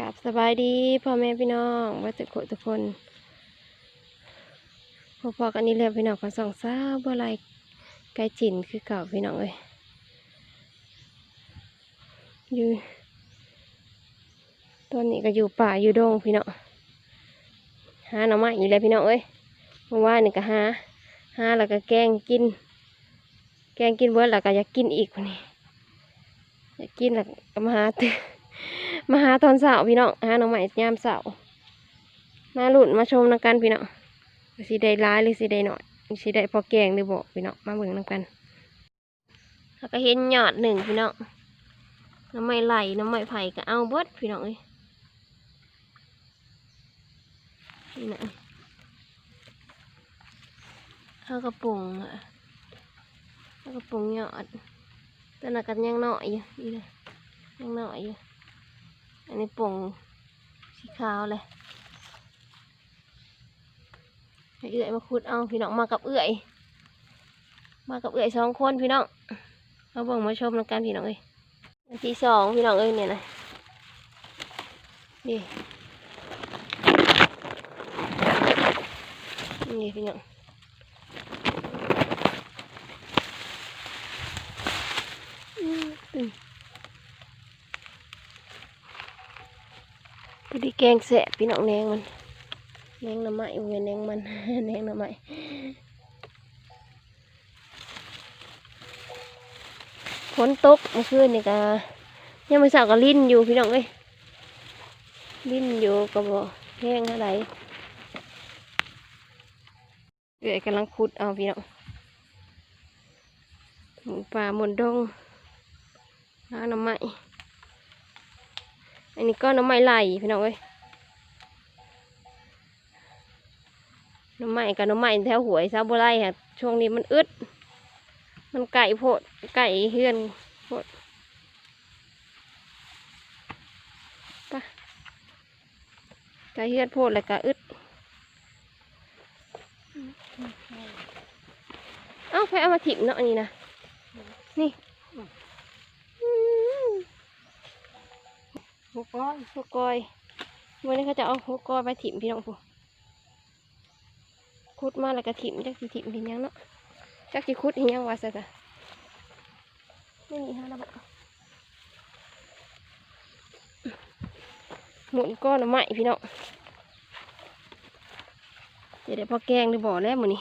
กับสบายดีพ่อแม่พี่น้องว่าทุกทุกคนพอพอๆกันนี้แล้วพี่น้องกันสองสาวบ่ไรไก่จินคือเก่าพี่น้องเอ้ยอยู่ตอนนี้ก็อยู่ป่าอยู่ดงพี่น้องหาหน่อไม้อยู่แล้วพี่น้องเอ้ยเมื่อวานนี่ก็หาหาแล้วก็แกงกิน แกงกินเบิดแล้วก็อยากกินอีกคนนี้อยากกินแล้วก็มาหาตื่น มาหาตอนเสาร์พี่น้องหาหน่อไม้ยามเสาร์มาหลุดมาชมนำกันพี่น้องสิได้ร้ายหรือสิได้หน่อยสิได้พอแกงหรือบอกพี่น้องมาเบิ่งนำกันแล้วก็เห็นหยอดหนึ่งพี่น้องน้ำไม้ไหลน้ำไม้ไผ่ก็เอาเบิดพี่น้องเอ้ยนี่นะข้าวกระปุงอะข้าวกระปุงหยอดแตวนนกันยังหน่อยอยู่นี่เลยยังหน่อยอยู่ อันนี้ป่งสีขาวเลยให้เอื่อยมาขุดเอาพี่น้องมากับเอื่อย มากับเอื่อยสองคนพี่น้องมาเบิ่งมาชมแล้วกันพี่น้องเอ้ยอันที่สองพี่น้องเอ้ยเนี่ยนะนี่นี่พี่น้องอืมตึง พอดีแกงแสบพี่น้องแนงมันแนงหน้ำไม้เวยแนงมันแนงหน้ำไม้ฝนตกเมื่อคืนนี่ก็ยังไม่สาวก็ลิ้นอยู่พี่น้องเอ้ยลิ้นอยู่ก็บ่แห้งอะไรเดี๋ยวกำลังขุดเอาพี่น้องหมูป่าหมนดงล้างน้ำไม้ อันนี้ก็น้ำไม้ไหลพี่น้องเอ้ยน้ำไม้กับน้ำไม้แถวหวยซาบัวไล่ค่ะช่วงนี้มันอึด มันไก่โพดไก่เฮือนโพดไปไก่เฮือนโพดแล้วก็อึดเอ้าไปเอามาถิ่มเนาะอันนี้นะนี่ หัวก้อนหัวกอยวันนี้เขาจะเอาหัวกอยไปถิ่มพี่น้องผู้คุดมาแล้วก็ถิ่มจักสิถิ่มเป็นยังเนาะจักสิคุดเป็นยังวะซะจ้ะไม่มีห้าระบาหมุนก้อนหน่อไม้พี่น้องเดี๋ยวได้พอแกงหรือบ่อแล้วมือนี้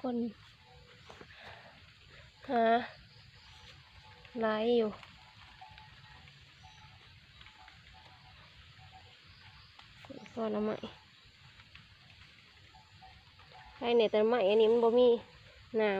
คนหา หลายอยู่ก้อนละไม้ไอ้เนี่ยแต่ไม้อันนี้มันบ่มีน้ำ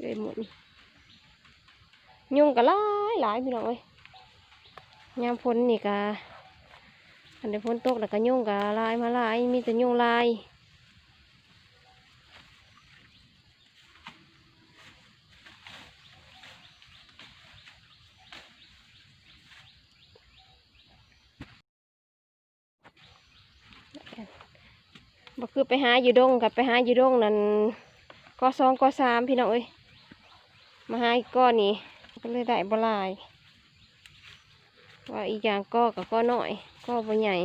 เลยหมุนยุงก็หลายหลายพี่น้องเอ้ยยามฝนนี่กะอันเดี๋ยวฝนตกแล้วก็ยุ่งกะลายมาลายมีแต่ยุ่งลาย บ่คือไปหาอยู่ดงกับไปหาอยู่ดงนั่นก็สองก็สามพี่น้องเอ้ยมาหาอีกก้อนนี้ก็เลยได้บลาย ว่าอีกอย่างก็กับก็น้อยก็บ่ใหญ่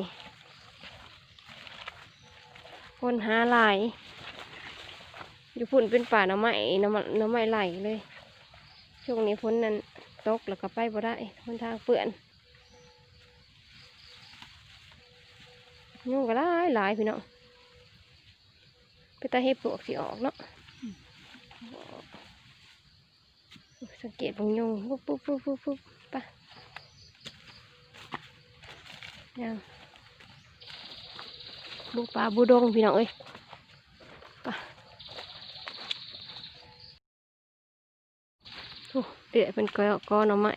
คนหาหลาย อยู่พุ่นเป็นป่าหน้ำไม้หน้ำไม้ไหลเลยช่วงนี้ฝนนั้นตกแล้วก็ไปบ่ได้คนทางเปื่อนยุ่งก็หลายหลายพี่น้อง ไปตาเห็บปลวกสิออกเนาะสังเกตบางยงปุ๊บปุ๊บปุ๊บปุ๊บปุ๊บปะยังบุปลาบูดงพี่น้องเอ้ยปะโอ้เดือดเป็นก้อนก้อนน่อไม้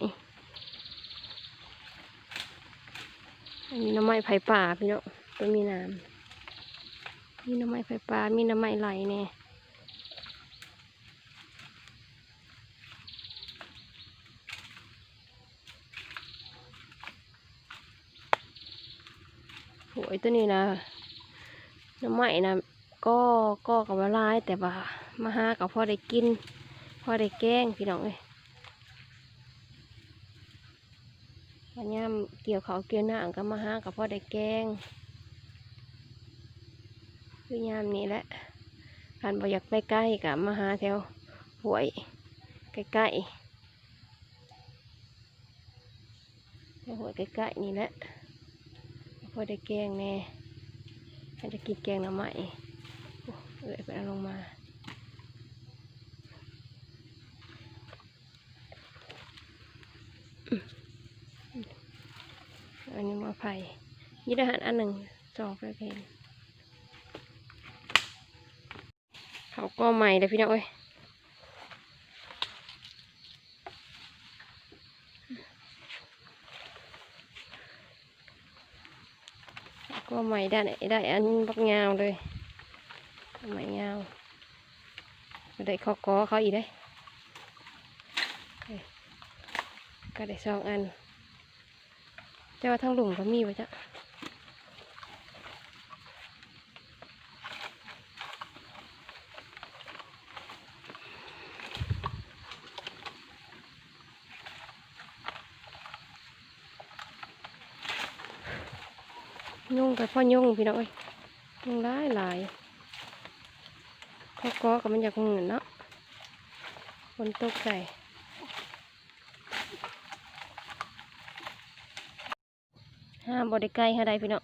อันนี้น่อไม้ไผ่ป่าพี่น้องตัวมีน้ำ มีน้ำไม้ไฟฟ้า มีน้ำไม้ไหลเนี่ยโหยตัวนี้นะน้ำไม้นะก็ก็กับว่าหลายแต่ว่ามาหากับพ่อได้กินพ่อได้แกล้งพี่น้องเอ้ยวันย่ำเกี่ยวเขาวเกี่ยวหน้าก็มาหากับพ่อได้แกล้ง คือยามนี้แหละคันบ่อยากไปใกล้กับมาหาแถวห่วยใกล้ๆแถวห่วยใกล้ๆนี่แหละพอได้แกงแน่ถ้าจะกินแกงหน่อไม้เอ้ยไปเอาลงมาอันนี้มาไผ่ยี่ได้หันอันหนึ่งสองไปเพนเขา ก็ใหม่เลยพี่น้องเอ้ยก็ใหม่ได้ไหนได้อันบักยาวเลยใหม่ยาวได้ข้อกอเขาอีกได้ก็ได้สองอันเจ้าว่าทั้งหลุมก็มีวะจ๊ะ กับพ่อย่งพี่น้องเอ้ยยุ่งหลายหลายข้อก็กับมันอยากเงินเนาะฝนตกใส่ห้ามบไดิไกลหาใดพี่น้อง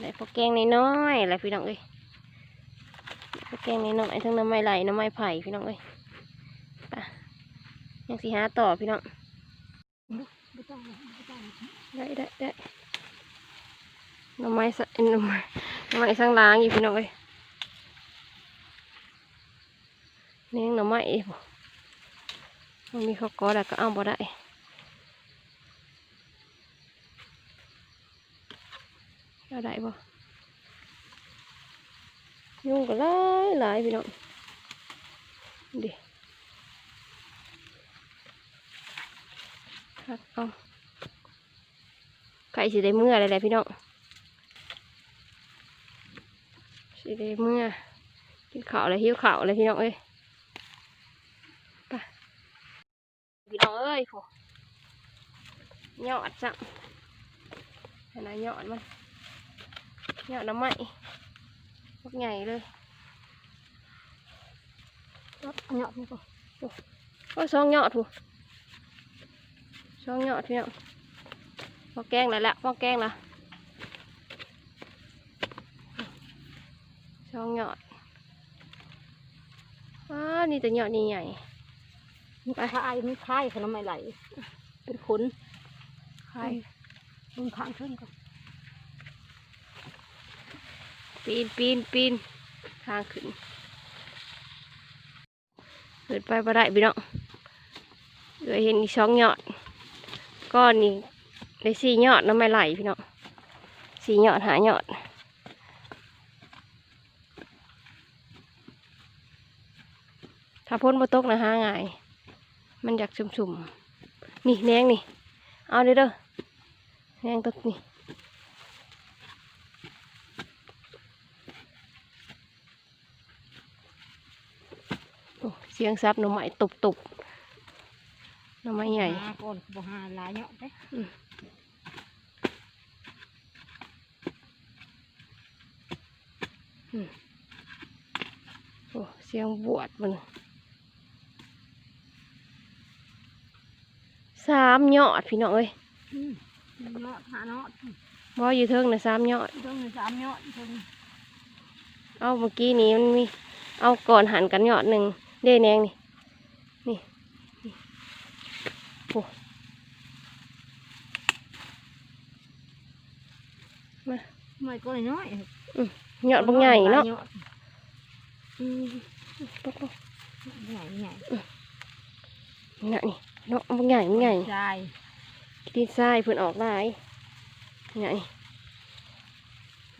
ได้พวกแกงน้อยๆแหละพี่น้องเอ้ยพวกแกงน้อยๆทั้งน้ำไม้ไหลน้ำไม้ไผ่พี่น้องเอ้ยไปยังสีหาต่อพี่น้องได้ได้ได้ น้ำไม้สะน้ำไม้น้ำไม้สังล้างอยู่พี่น้องเอ้ยนี่ยังน้ำไม้บ่มันมีข้าวกอแล้วก็เอาบ่ได้เอาได้บ่ยุ่งก็หลายหลายพี่น้องดิครับเอาไก่สิได้เมื่ออะไรแหละพี่น้อง สิได้เมื่อกินข้าวอะไรหิวข้าวอะไรพี่น้องเอ้ยไปพี่น้องเอ้ยโหยอดจังขนาดยอดมันยอดน้ำไหม้พวกใหญ่เลยยอดยอดนี่ก็โอ้ยสองยอดผู้สองยอดพี่น้องพอแกงแล้วแหละพอแกงและ สองยอดอ้านี่แต่ยอดนี่ใหญ่มันคลายมันคลายขนมไม่ไหลเป็นขนใครมึงข้างขึ้นก็ปีนปีนปีนทางขึ้นเกิดไปบ่ได้พี่น้องเดี๋ยวเห็นอีกสองยอดก้อนนี้ได้สี่ยอดน้ำไม่ไหลพี่น้องสี่ยอดหายอด ถ้าพ้นบ่ตกนะฮะง่าย มันอยากสุ่มๆ นี่แนงนี่ เอาเด้อเด้อแนงตัวนี่โอ้เสียงซับหน่อไม้ตุบตุบหน่อไม้ใหญ่หาก่อนบ่หาหลายเนาะเด้โอ้เสียงบวชมัน สามยอดพี่น้องเอ้ยอืมเนาะหาเนาะบ่อยู่เทิงนะสามยอดตรงนี้สามเนาะตรงนี้เอาเมื่อกี้นี้มันมีเอาก่อนหันกันยอดหนึ่งเด้แนงนี่นี่นี่โอ้มาไม่ก็น้อยยอดบางใหญ่เนาะหลยอดอืมปุ๊บปุ๊บใหญ่ใหญ่นี่นะนี่ เนาะบางใหญ่บางใหญ่ใช่ดินทรายเพิ่นออกได้ใหญ่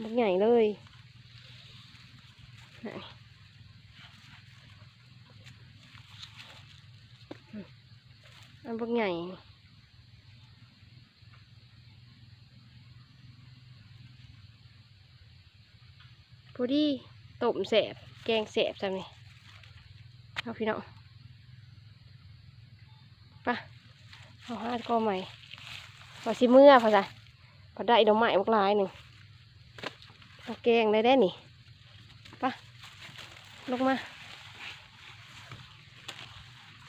บางใหญ่เลยไหนอันบางใหญ่นี่พอดีต้มแสบแกงแสบจำนี่เอาพี่น้องไปะ เอาห้าก็ใหม่พอสิเมื่อพอจ้ะพอได้ดอกไม้บักหลายหนึ่งเอาแกงได้ได้นี่ปะลงมา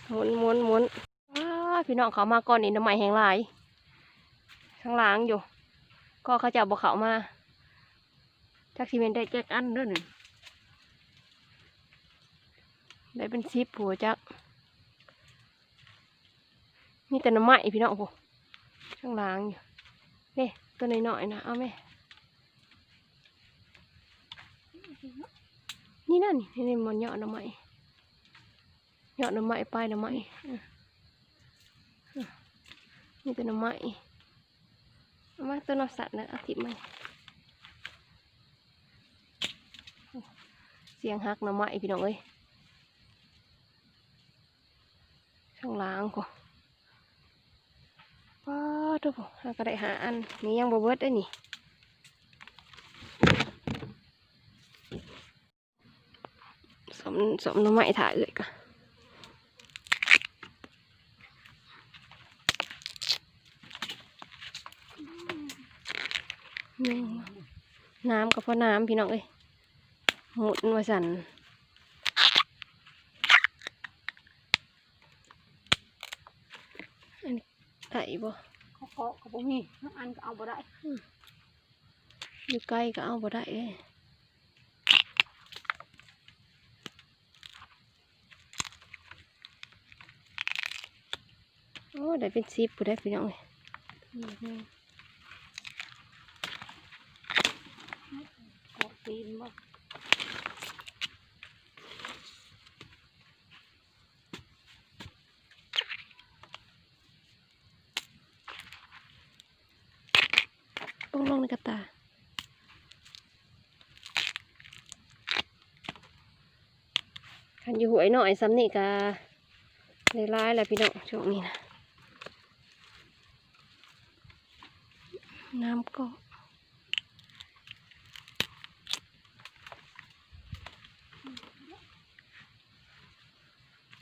หมุนหมุนหมุนพี่น้องเขามาก่อนนี่ดอกไม้แห้งหลายข้างล่างอยู่ ก็เขาจะเอาบเขามาจักซีเมนได้แจกอันเด้วยหนึ่งได้เป็นซิปผัวจัก มีแต่น้ำไหมพี่น้องผู้ข้างล่างอยู่นี่ตัวน้อยๆนะเอาไหมนี่นั่นนี่นี่มันเหยาะน้ำไหมเหยาะน้ำไหม้ปลายน้ำไม้อะอะนี่แต่น้ำไหมมาตัวนอสัตว์นะอาทิพมันเสียงฮักน้ำไหมพี่น้องเอ้ยข้างล่างก็ป้าทุกคนหาก็ได้หาอันนี่ยังบ่เบิดได้อนี่สมสมหน้ำไม้ถ่ายเอ้ยกะนี่น้ำกับพ่อน้ำพี่น้องเอ้ยหมุนมาสั่นอันนี้ไก่บ่ เขาเคาะเขาบ่มีน้ำอันก็เอาบ่ได้อยู่ใกล้ก็เอาบ่ได้เอ้ยโอ้ได้เป็นซิปผู้ได้พี่น้องเอ้ยนี่เกาะตีนบ่ ลงลงใน กระตาคันอยู่หวยหน่อยซ้ำนี่กะได้ร้ายแหละพี่น้องช่วงนี้นะน้ำก็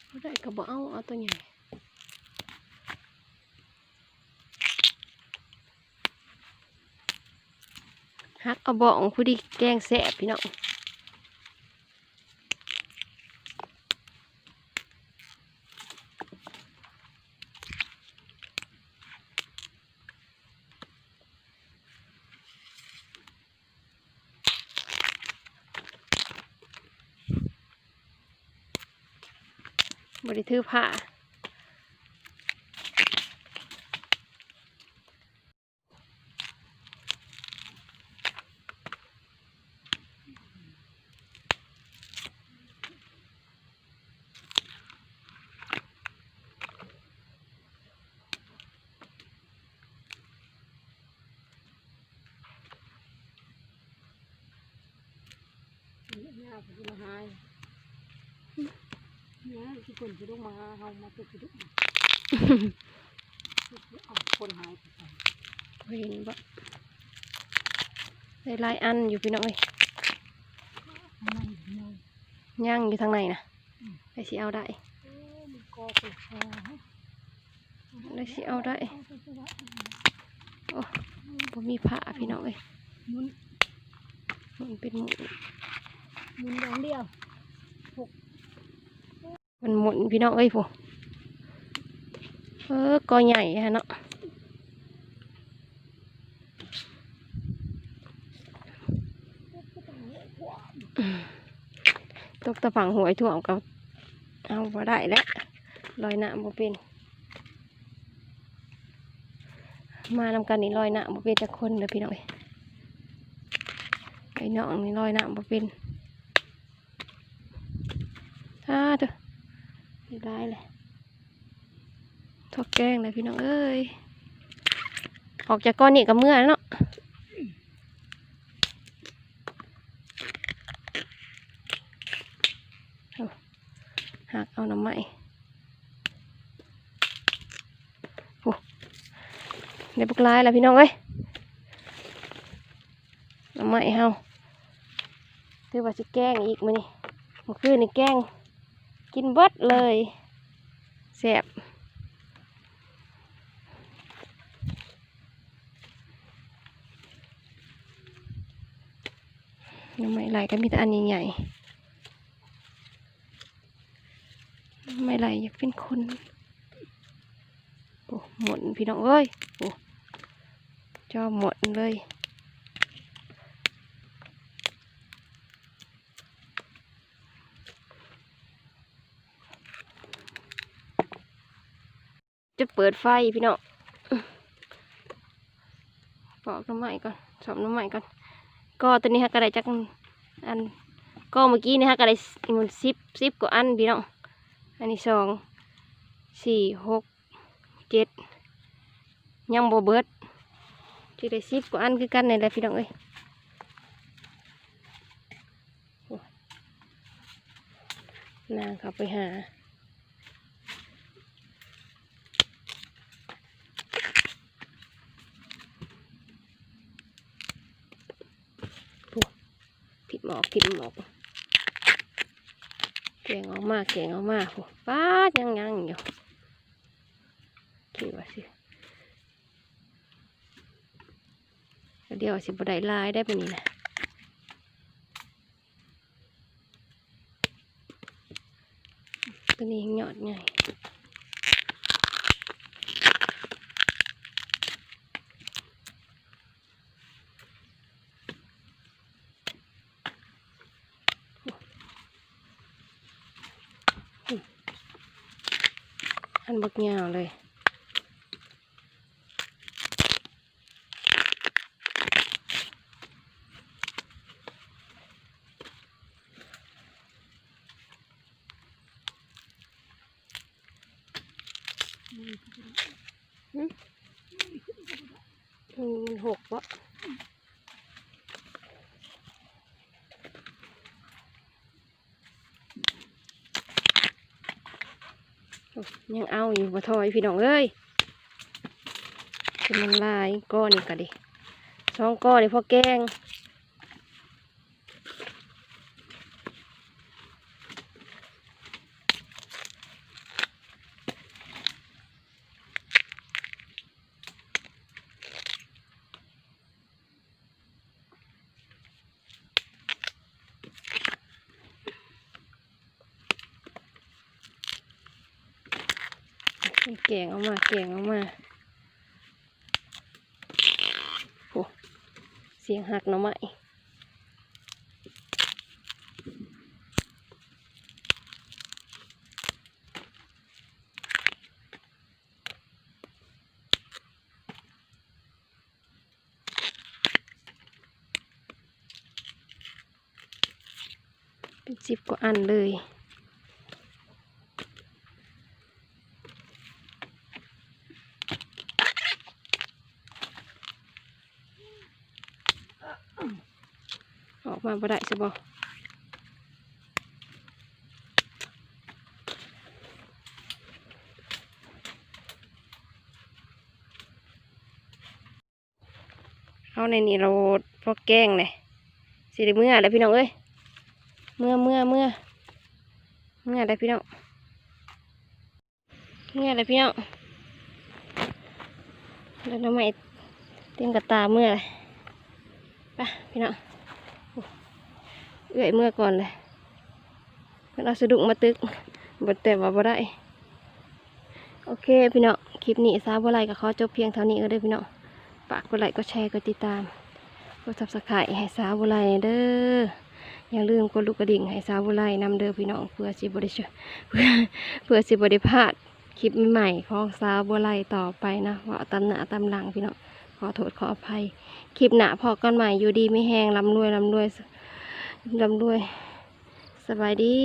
บ่ได้ก็บ่เอาเอาตัวใหญ่ ฮักเอาบ่องผู้ดีแกงแสบพี่น้องบริถือผ้า หน้าผมจะมาหายเนี่ยที่คนจะต้องมาหาเฮามาเป็นสิดุเอาคนหายไปใส่บ่เห็นบ่ได้หลายอันอยู่พี่น้องเอ้ยมันเนาะย่างอยู่ทางในนะไปสิเอาได้เอ้ยมันกอไปคอได้สิเอาได้โอ้บ่มีผ้าพี่น้องเอ้ยหมุนมันเป็นหมุน หมุนอย่างเดียวหกมันหมุนพี่น้องเอ้ยผู้เออกอใหญ่ฮะเนาะตกตะฝังหวยถ่วงกับเอาบ่ได้แล้วลอยหน้าบ่เป็นมานำกันนี่ลอยหน้าบ่เป็นจักคนเด้อพี่น้องไอ้น้องนี่ลอยหน้าบ่เป็นอ้าเด้อ ได้เลยทอดแกงเลยพี่น้องเอ้ย ออกจากก้อนนี่กับเมื่อเนาะหักเอาน้ำไหม้โอ้เดี๋ยวบุกลายแล้วพี่น้องเอ้ยน้ำไหม้เฮาถือว่าสิแกลงอีกมื้อนี้เมื่อคืนนี่แกง กินเบิดเลยแซ่บหน้ำไม่ไหลก็มีแต่อันใหญ่ๆหน้ำไม่ไหลอยากเป็นคนโอ้หมดพี่น้องเอ้ยโอ้จอหมดเลย จะเปิดไฟพี่น้องปอกน้ำใหม่ก่อนสอบน้ำใหม่ก่อน ก็ตัวนี้ฮะกระไดจักอัน ก็เมื่อกี้นี่ฮะกระไดมันสิบสิบกว่าอันพี่น้อง อันนี้สองสี่หกเจ็ดยังบ่เบิดที่ได้สิบกว่าอันคือกันนี่แหละพี่น้องเอ้ยโอ้นางเขาไปหา หมอกผิดหมอกเก่งออกมาเก่งออกมาโหป้าดยังยังอยู่คิดว่าสิเดี๋ยวสิบได้ลายได้ปะนี่นะตัวนี้หยอดไง อันบักยาวเลยอืมมันหกวะ ยังเอาอยู่บ่ถอยพี่น้องเอ้ยเป็นมันลายก้อนนี่ก็ดิสองก้อนนี่พอแกง แกงเอามาแกงเอามาโอ้เสียงหักหน่อไม้เป็นสิบกว่าอันเลย ออกมาบ่ได้ใช่บ่เอาในนี่เราพอแกงเลยสิเมื่อแล้วพี่น้องเอ้ยเมื่อเมื่อเมื่อเมื่อแล้วพี่น้องเมื่อแล้วพี่น้องแล้วทำไมเต็มกระตาเมื่อเลยไปพี่น้อง เอื่อยเมื่อก่อนเลยเพิ่นเอาสะดุกมาตึกบดแต่ว่าบ่ได้ โอเคพี่น้องคลิปนี้สาวบ่ไรก็ขอจบเพียงเท่านี้ก็เด้อพี่น้องฝากกดไลค์กดแชร์กดติดตามกดซับสไครต์ให้สาวบ่ไรเด้ออย่าลืมกดลูกกระดิ่งให้สาวบ่ไรนำเด้อพี่น้องเพื่อสิบ่ได้เชื่อเพื่อเพื่อสิบ่ได้พาดคลิปใหม่ของสาวบ่ไรต่อไปนะว่าตำหน้าตำหลังพี่น้องขอโทษขออภัย คลิปหน้าพอกันใหม่อยู่ดีไม่แห้งลำรวยลำรวย ลำด้วย สบายดี